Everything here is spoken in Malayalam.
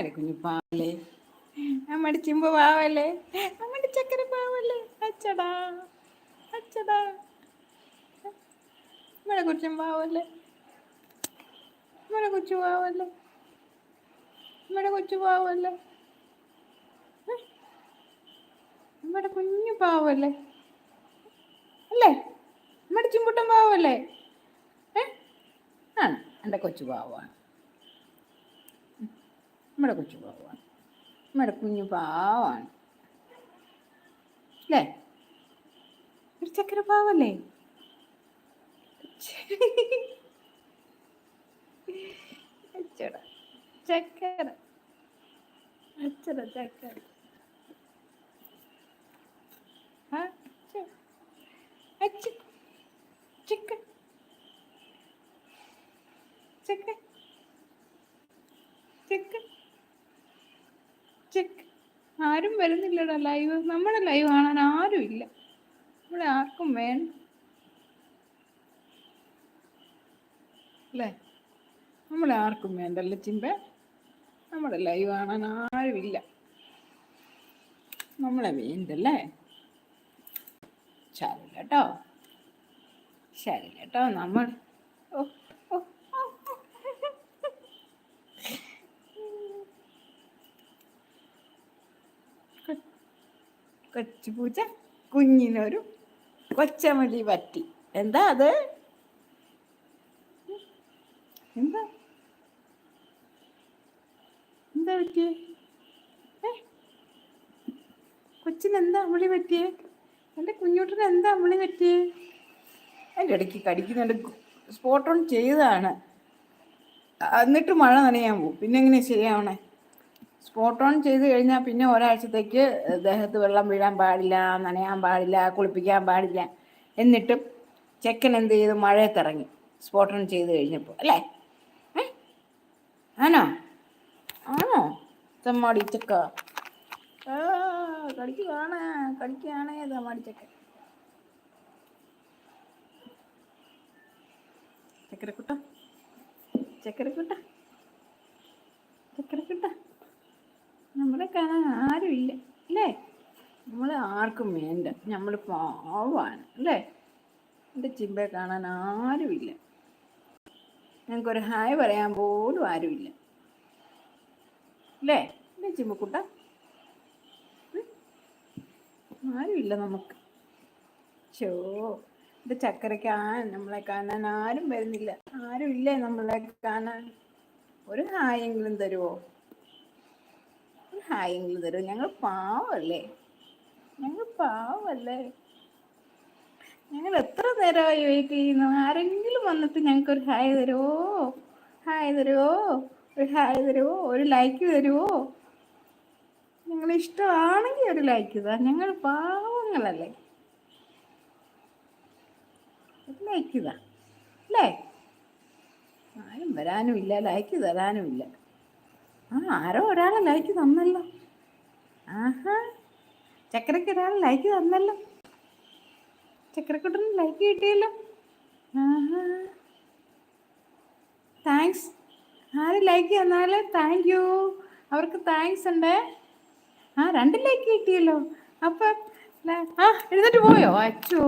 അമ്മയുടെ കുഞ്ഞു പാവല്ലേ? അമ്മയുടെ ചിമ്പ പാവല്ലേ? അമ്മയുടെ ചക്കര പാവല്ലേ? അച്ചടാ അച്ചടാ. അമ്മയുടെ കുച്ചും പാവല്ലേ? അമ്മയുടെ കൊച്ചു പാവല്ലേ? അമ്മയുടെ കൊച്ചു പാവല്ലേ? അമ്മയുടെ കുഞ്ഞു പാവല്ലേ? അല്ലേ? അമ്മയുടെ ചിമ്പുട്ടൻ പാവല്ലേ? ഏ? ആണ് എന്റെ കൊച്ചു പാവമാണ് നമ്മുടെ കൊച്ചു പാവമാണ് നമ്മുടെ കുഞ്ഞു പാവമാണ് അല്ലേ? ഒരു ചക്കര പാവല്ലേ അച്ചട ചക്കര. അച്ചട ചക്കര. ചിക്കൻ ചിക്കൻ ചിക്കൻ ചിക്കൻ ആരും വരുന്നില്ലടാ ലൈവ് നമ്മുടെ ലൈവ് കാണാൻ ആരും ഇല്ല. ഇവിടെ ആർക്കും വേണ്ട. അല്ലേ? നമ്മളെ ആർക്കും വേണ്ടല്ലേ ചിമ്പേ? നമ്മുടെ ലൈവ് കാണാൻ ആരും ഇല്ല. നമ്മളെ വേണ്ടല്ലേ? ശരില്ല കേട്ടോ ശരില്ല കേട്ടോ നമ്മൾ. ഓ, ഓ. കൊ- കൊച്ചു പൂച്ച കുഞ്ഞിനൊരു കൊച്ചമലി പറ്റി. എന്താ അത്? എന്താ? എന്താ പറ്റിയേ? കൊച്ചിന് എന്താ അമളി പറ്റിയേ? എന്റെ കുഞ്ഞൂട്ടിന് എന്താ അമളി പറ്റിയേ? എന്റെ ഇടയ്ക്ക് കടിക്കുന്നുണ്ട് സ്പോട്ട് ഓൺ ചെയ്തതാണ്. എന്നിട്ട് മഴ നനയാൻ പോകും. പിന്നെ എങ്ങനെയാ ശരിയാവണേ സ്പോട്ട് ഓൺ ചെയ്ത് കഴിഞ്ഞാൽ പിന്നെ ഒരാഴ്ചത്തേക്ക് ദേഹത്ത് വെള്ളം വീഴാൻ പാടില്ല നനയാൻ പാടില്ല കുളിപ്പിക്കാൻ പാടില്ല. എന്നിട്ടും ചെക്കൻ എന്ത് ചെയ്ത്? മഴയത്തിറങ്ങി. സ്പോട്ട് ഓൺ ചെയ്ത് കഴിഞ്ഞപ്പോൾ അല്ലേ? ആണോ? ആണോ? തമ്മാടി ചെക്ക. കളിക്കുകയാണ് കടിക്കുകയാണേ തമ്മാടി ചക്ക ചക്കരക്കുട്ട. ചക്കരക്കുട്ട. ചക്കരക്കുട്ട. നമ്മളെ കാണാൻ ആരുമില്ല അല്ലേ? നമ്മളെ ആർക്കും വേണ്ട. നമ്മൾ പാവാണ് അല്ലേ? എന്റെ ചിമ്പയെ കാണാൻ ആരുമില്ല ഞങ്ങൾക്കൊരു ഹായ് പറയാൻ പോലും ആരുമില്ല അല്ലേ? അല്ലേ ചിമ്മക്കുട്ട? ആരുമില്ല നമുക്ക്. ചോ ഇത് ചക്കരയ്ക്ക് ആ നമ്മളെ കാണാൻ ആരും വരുന്നില്ല. ആരുമില്ലേ നമ്മളെ കാണാൻ? ഒരു ഹായെങ്കിലും തരുമോ ഒരു ഹായെങ്കിലും തരും. ഞങ്ങൾ പാവല്ലേ? ഞങ്ങൾ പാവല്ലേ? ഞങ്ങൾ എത്ര നേരമായി വെയിറ്റ് ചെയ്യുന്നു? ആരെങ്കിലും വന്നിട്ട് ഞങ്ങൾക്ക് ഒരു ഹായ് തരുമോ ഹായ് തരുമോ ഒരു ഹായ് തരുമോ ഒരു ലൈക്ക് തരുമോ ഞങ്ങൾ ഇഷ്ടമാണെങ്കിൽ ഒരു ലൈക്ക് താ ഞങ്ങൾ പാവങ്ങളല്ലേ? ലൈക്ക് താ അല്ലേ? ആരും വരാനുമില്ല ലൈക്ക് തരാനും ഇല്ല ആ ആരോ ഒരാളെ ലൈക്ക് തന്നല്ലോ. ആഹാ ചക്കരയ്ക്ക് ഒരാൾ ലൈക്ക് തന്നല്ലോ. ചക്കരക്കുട്ടന് ലൈക്ക് കിട്ടിയല്ലോ. ആഹാ. താങ്ക്സ്. ആര് ലൈക്ക് തന്നാൽ? Thank you. അവർക്ക് താങ്ക്സ് ഉണ്ട്? ആ രണ്ട് ലൈക്ക് കിട്ടിയല്ലോ. അപ്പം ആ എഴുന്നേറ്റ് പോയോ? അച്ചോ.